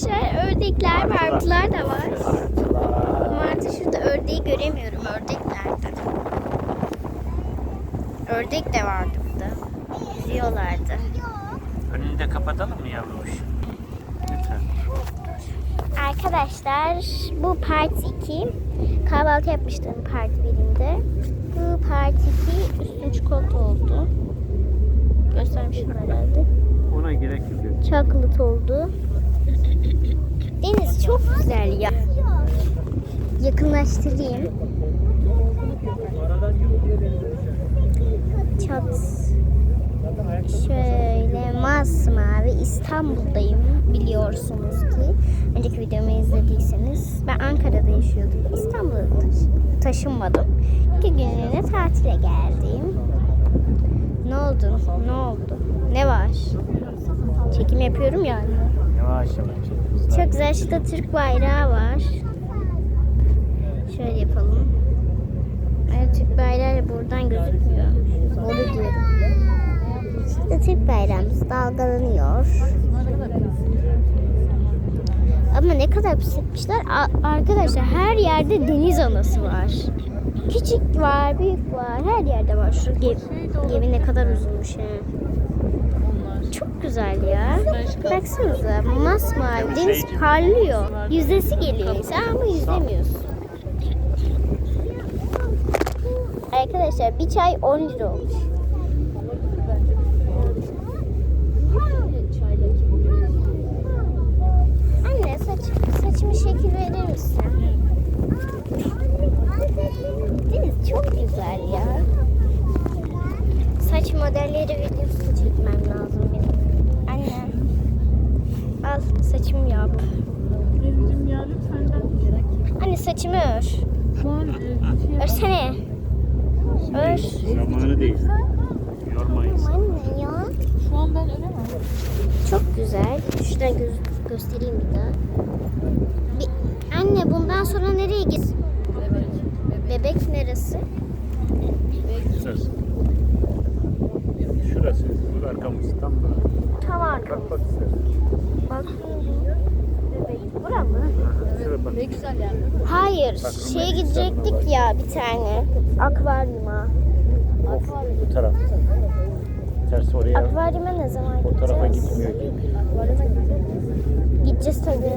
Arkadaşlar ördekler, martılar da var. Martı şurada ördeği göremiyorum. Ördek nerede? Ördek de vardı burada. Yüzüyorlardı. Önünü de kapatalım mı yavruş? Lütfen. Arkadaşlar bu part 2. Kahvaltı yapmıştım part 1'inde. Bu part 2 üstün çikolata oldu. Göstermişim herhalde. Ona gerek yok. Chocolate oldu. Deniz çok güzel ya. Yakınlaştırayım. Çat. Şöyle masmavi İstanbul'dayım biliyorsunuz ki. Önceki videomu izlediyseniz ben Ankara'da yaşıyordum. İstanbul'a taş- taşınmadım. İki günlüğüne tatile geldim. Ne oldu? Ne oldu? Ne var? Çekim yapıyorum ya. Yavaş yavaş. Hızlı. Çok güzel şurada Türk bayrağı var. Şöyle yapalım. Evet Türk bayrağı buradan gözükmüyor. Onu diyorum. Şurada Türk bayrağımız dalgalanıyor. Ama ne kadar pis etmişler. Arkadaşlar her yerde deniz anası var. Küçük var, büyük var. Her yerde var. Şu ge- gemi ne kadar uzunmuş he. Çok güzel ya. Baksanıza masmavi deniz parlıyor. Yüzesi geliyor sen ama yüzemiyorsun. Arkadaşlar bir çay 10 lira olmuş. Anne saç, saçımı şekil verir misin? Deniz çok güzel ya. Saç modelleri videosu çekmem lazım benim. Anne. Al saçımı yap. Evrim ya lütfen ben Anne saçımı ör. şu an e, şey Örsene. Ör. Zamanı değil. Yormayız. Anne ya. şu an ben öremem. Çok güzel. Şuradan göz- göstereyim bir daha. Bir- Anne bundan sonra nereye git? Bebek neresi? Şurası. Şurası. Bu arkamız tam da. Tam arka. Bak bak istersen. Bak. Bebek. Bura mı? Şuraya bak. Ne güzel yer. Hayır. Şeye gidecektik ya bir tane. Akvaryuma. Bu taraf. Tersi oraya. Akvaryuma ne zaman O gideceğiz? tarafa gitmiyor gibi. Gideceğiz tabii.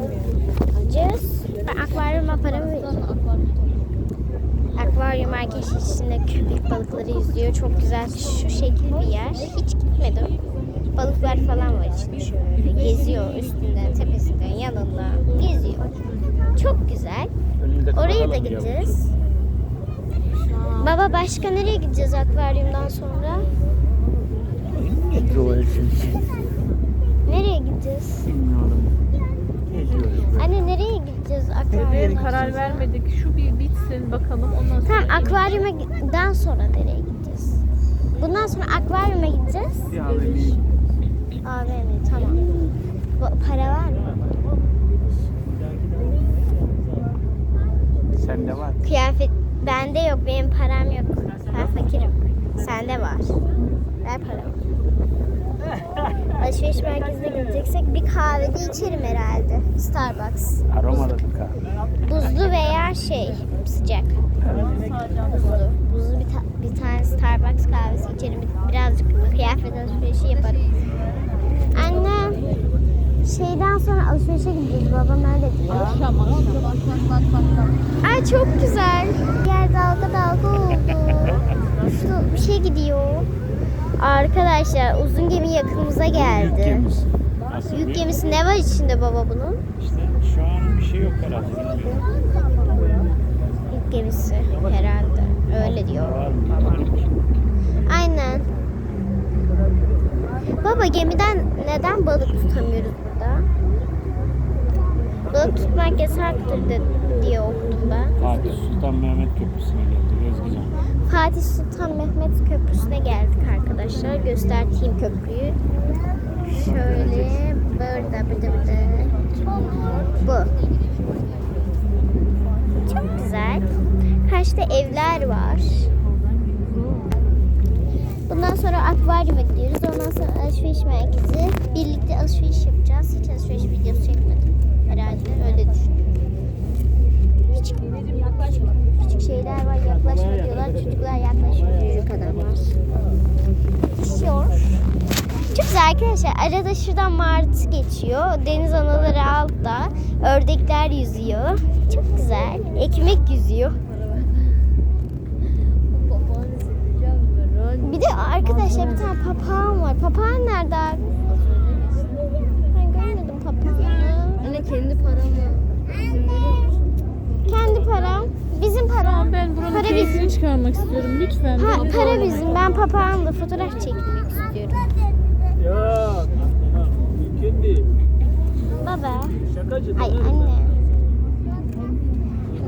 Gideceğiz. Ben akvaryuma paramı vereceğim. Akvaryum arkadaşlar içinde köpek balıkları yüzüyor. Çok güzel şu şekil bir yer. Hiç gitmedim. Balıklar falan var içinde şöyle. Geziyor üstünden, tepesinden, yanında. Geziyor. Çok güzel. Oraya da gideceğiz. Baba başka nereye gideceğiz akvaryumdan sonra? Nereye gideceğiz? Bilmiyorum. Anne nereye gideceğiz Evet akvaryumdan karar vermedik. Şu bir bitsin bakalım ondan sonra. Tamam akvaryumdan sonra nereye gideceğiz? Bundan sonra akvaryuma gideceğiz. Bir AVM'ye AVM tamam. Para var mı? Sende var. Kıyafet bende yok benim param yok. Ben fakirim. Sende var. Ver paramı. Alışveriş merkezine gideceksek bir kahvede içerim herhalde. Starbucks. Aromalı bir kahve. Buzlu veya şey sıcak. Buzlu. Buzlu bir, ta- bir tane Starbucks kahvesi içerim. Birazcık kıyafet alışverişi yaparım. Anne şeyden sonra alışverişe gideceğiz. Babam öyle diyor. Akşam akşam bak bak bak bak. bak. Ay çok güzel. Yer dalga dalga oldu. Şu bir şey gidiyor. Arkadaşlar uzun gemi yakınımıza Yük geldi. gemisi. Nasıl Yük bir- gemisi ne var içinde baba bunun? İşte şu an bir şey yok herhalde. Bilmiyorum. Yük gemisi herhalde. Öyle diyor. Var mı? Aynen. Baba gemiden neden balık tutamıyoruz burada? Balık tutmak yasaktır de, diye okudum ben. Fatih Sultan Mehmet Köprüsü'ne geldik Özgücan. Fatih Sultan Mehmet Köprüsü'ne geldik arkadaşlar. Göstereyim köprüyü. Şöyle burada burada burada. Bu. Çok güzel. Karşıda evler var. Bundan sonra akvaryuma gidiyoruz. Ondan sonra alışveriş merkezi. Birlikte alışveriş yapacağız. Hiç alışveriş videosu çekmedim. Herhalde öyle düşünüyorum. Küçük, küçük şeyler var. Yaklaşma diyorlar. Çocuklar yaklaşmıyor. Çocuk adamlar. Düşüyor. Çok güzel arkadaşlar. Arada şuradan martı geçiyor. Deniz anaları altta. Ördekler yüzüyor. Çok güzel. Ekmek yüzüyor. Papağan var. Papağan nerede abi? Ben görmedim papağanı. Anne kendi musun? Kendi param. Bizim param. Ben buranın Para keyfini bizim. çıkarmak istiyorum. Lütfen. Ha, beni para bizim. Ben papağanla fotoğraf çekmek istiyorum. Ya mümkün değil. Baba. Şakacı. Ay anne.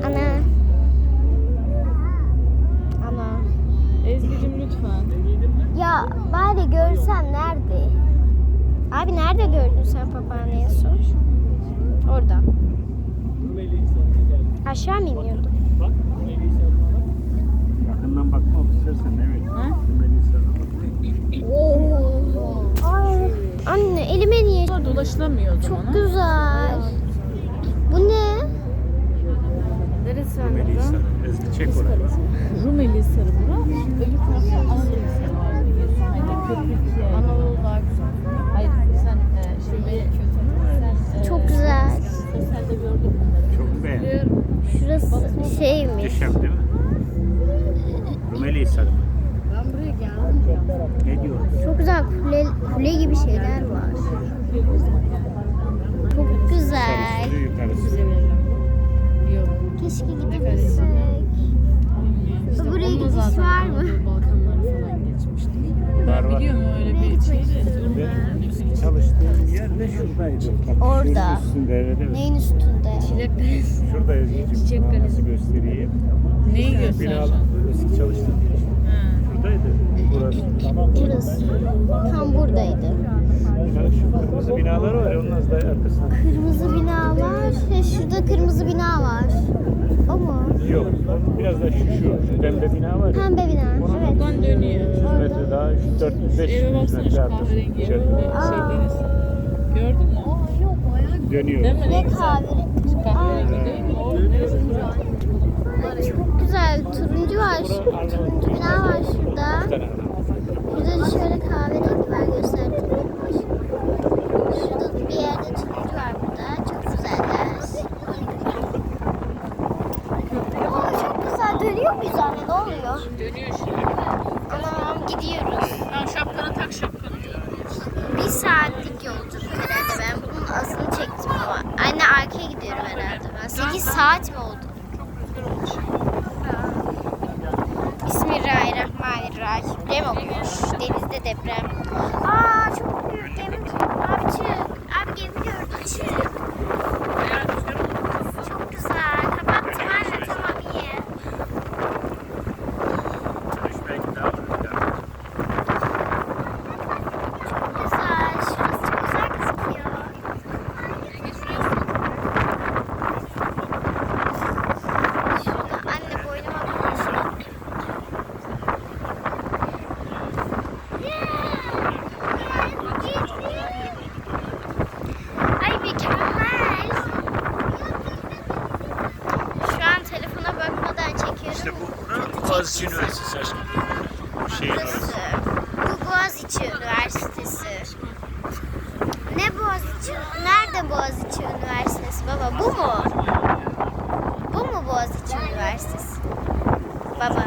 Ana. Ana. Ezgi'cim lütfen. Ya bari görsen nerede? Abi nerede en son? Orada. Aşağı mı iniyordu? Yakından bakmam istersen evet. Bak. Ay. Anne elime niye? Dolaşılamıyor o zaman. Çok ha? güzel. Bu ne? Neresi Rumeli? Hisarı. Ezgi çek orayı. Rumeli Sarı bura. Öbür tarafta Anadolu Sarı var. biliyorsun. Köprükye. Anadolu daha güzel. Hayır sen e, şimdi sen e, Çok güzel. Çok beğendim. Şurası şeymiş. Muhteşem değil mi? Rumeli Hisarı. Ben buraya geldim. Ne diyorsun? Çok güzel kule, kule gibi şeyler var. Çok güzel. Yukarısı. Yok. Keşke gidebilsek. Buraya gidiş var mı? Var var. Biliyor mu öyle bir şey? Benim çalıştığım yer de şuradaydı. Bak, Orada. şunun Üstünde evet evet. Neyin üstünde? Çilekteyiz. Şurada Ezgi'cim. Çiçek kalesi. Nasıl göstereyim? Neyi Bina göstereceğim? eski çalıştığım. Şuradaydı. Burası. Tamam. Burası. Tam buradaydı. Bina, şu kırmızı binalar var ya onun az daha arkasında. Kırmızı bina var. Ve şurada kırmızı bina var. O mu? Yok. Biraz da şu şu. Şu pembe bina var ya. Pembe bina. Evet. Buradan dönüyor. 300 metre daha, şu 400 500 Eve baksana metre şu arkası. kahverengi İçeride. evinde şey deniz. Gördün mü? Yok bayağı Dönüyor. Değil mi? Ne Ne güzel. kahve? Kahverengi değil mi? O neresi? Çok güzel. Turuncu var. Turuncu bina var şurada. Bir tane ana. Burada da şöyle kahverengi var gösterdim. Şurada bir yerde turuncu var burada. Çok güzeller. Aa, çok güzel. Dönüyor muyuz anne? Ne oluyor? Dönüyor şimdi. Tamam gidiyoruz. Tamam şapkanı tak şapkanı. Bir saatlik yolculuk herhalde. Ben bunun azını çektim ama. Anne arkaya gidiyorum herhalde ben. 8 saat mi oldu? Bismillahirrahmanirrahim. Dem okuyor. Denizde deprem. Aa çok büyük gemi. Abi çık. Abi gemi gördüm çık. Çok güzel. Kapattım anne tamam iyi. Düşmek daha var. Güzel. Şurası çok güzel gözüküyor. Şurada anne boynuma bakıyor. Ay mükemmel. Şu an telefona bakmadan çekiyorum. İşte bu buranın Boğaziçi Üniversitesi aşkım. Bu şey Burası. Bu Boğaziçi Üniversitesi. Ne Boğaziçi? Nerede Boğaziçi Üniversitesi baba? Bu mu? Bu mu Boğaziçi Üniversitesi? Baba.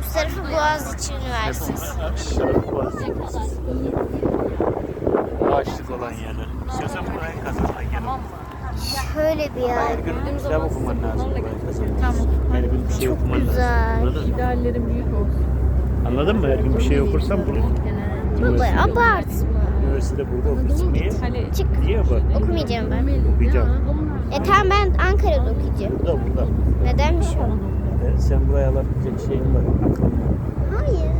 Üst tarafı. Boğaziçi Üniversitesi. Tarafı Boğaziçi Üniversitesi. Ağaçlık olan yerler. İstiyorsan burayı kazanmak yanım. Şöyle bir yer. Her gün kitap okuman lazım burayı kazanmak. Tamam. Her gün bir şey okuman lazım. güzel. Anladın mı? İdeallerim büyük olsun. Anladın mı? Her gün bir şey okursan bunu. Baba abartma. Üniversitede burada okursun. Niye? Hani Çık. Niye bak? Okumayacağım ben. Okuyacağım. E tamam ben Ankara'da okuyacağım. Burada burada. Nedenmiş o? E, sen buraya alabilecek şeyin var. Aklın Hayır.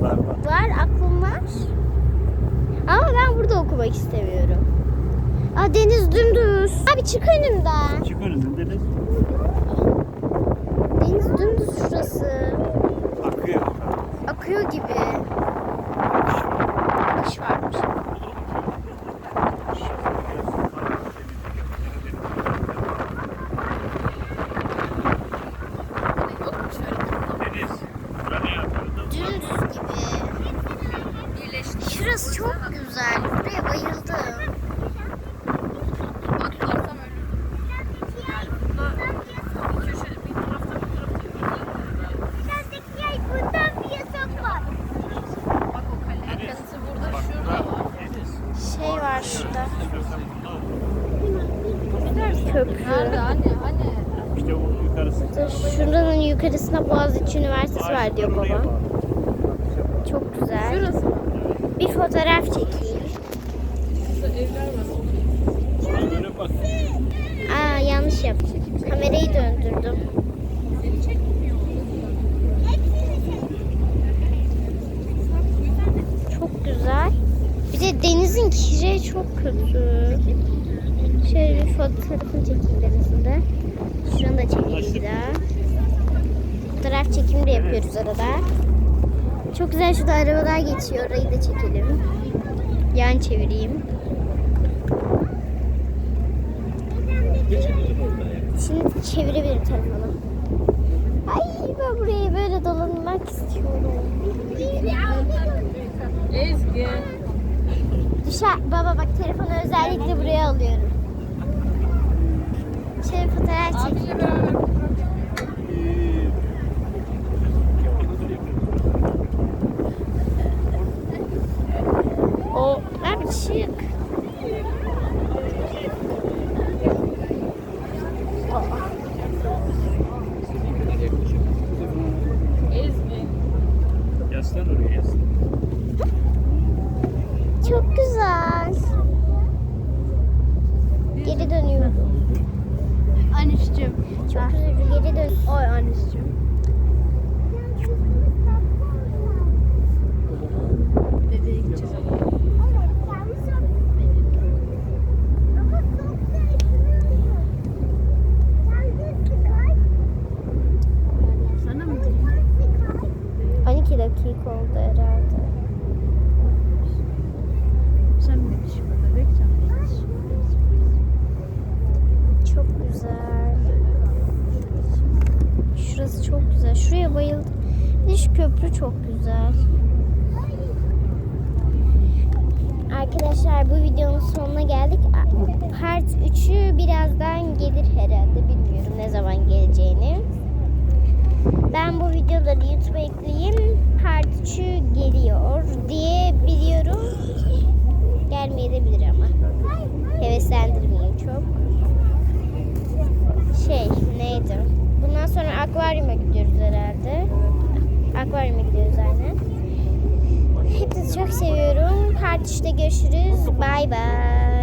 var. Var var. Var aklım var. Ama ben burada okumak istemiyorum. Aa deniz dümdüz. Abi çık önümden. Çık önünden deniz. Deniz dümdüz şurası. Akıyor. Akıyor gibi. Kış varmış. Deniz. Bura ne yapıyor? Dümdüz gibi. Şurası çok güzel. köprü. Nerede anne anne? İşte o yukarısı. Şuranın yukarısında Boğaziçi Üniversitesi var diyor Buraya baba. bağlı. Çok güzel. Şurası mı? Bir fotoğraf çekeyim. Aa yanlış yaptım. Kamerayı döndürdüm. Çok güzel. Bir de denizin kiri çok kötü. Şöyle bir fotoğrafını çekeyim denizinde. Şunu da çekeyim bir daha. Fotoğraf çekimi de yapıyoruz arada. Çok güzel şurada arabalar geçiyor. Orayı da çekelim. Yan çevireyim. Şimdi çevirebilirim telefonu. Ay ben buraya böyle dolanmak istiyorum. Ezgi. Düşer. Baba bak telefonu özellikle buraya alıyorum. Şöyle fotoğraf çek. Abiyle beraber O abi çık. Ezgi. Yaslan oraya yaslan. Çok güzel. Geri dönüyorum. Anişciğim. Çok güzel. Geri dön. Oy. Dedeye gideceğiz. 12 dakika oldu herhalde. Sen bebek mi? Çok güzel. Çok güzel. Şuraya bayıldım. Bir köprü çok güzel. Arkadaşlar bu videonun sonuna geldik. Part 3'ü birazdan gelir herhalde. Bilmiyorum ne zaman geleceğini. Ben bu videoları YouTube'a ekleyeyim. Part 3'ü geliyor diye biliyorum. Gelmeyebilir ama. Heveslendirmeyeyim çok şey neydi? Bundan sonra akvaryuma gidiyoruz herhalde. Akvaryuma gidiyoruz aynen. Hepinizi çok seviyorum. Part 3'te görüşürüz. Bay bay.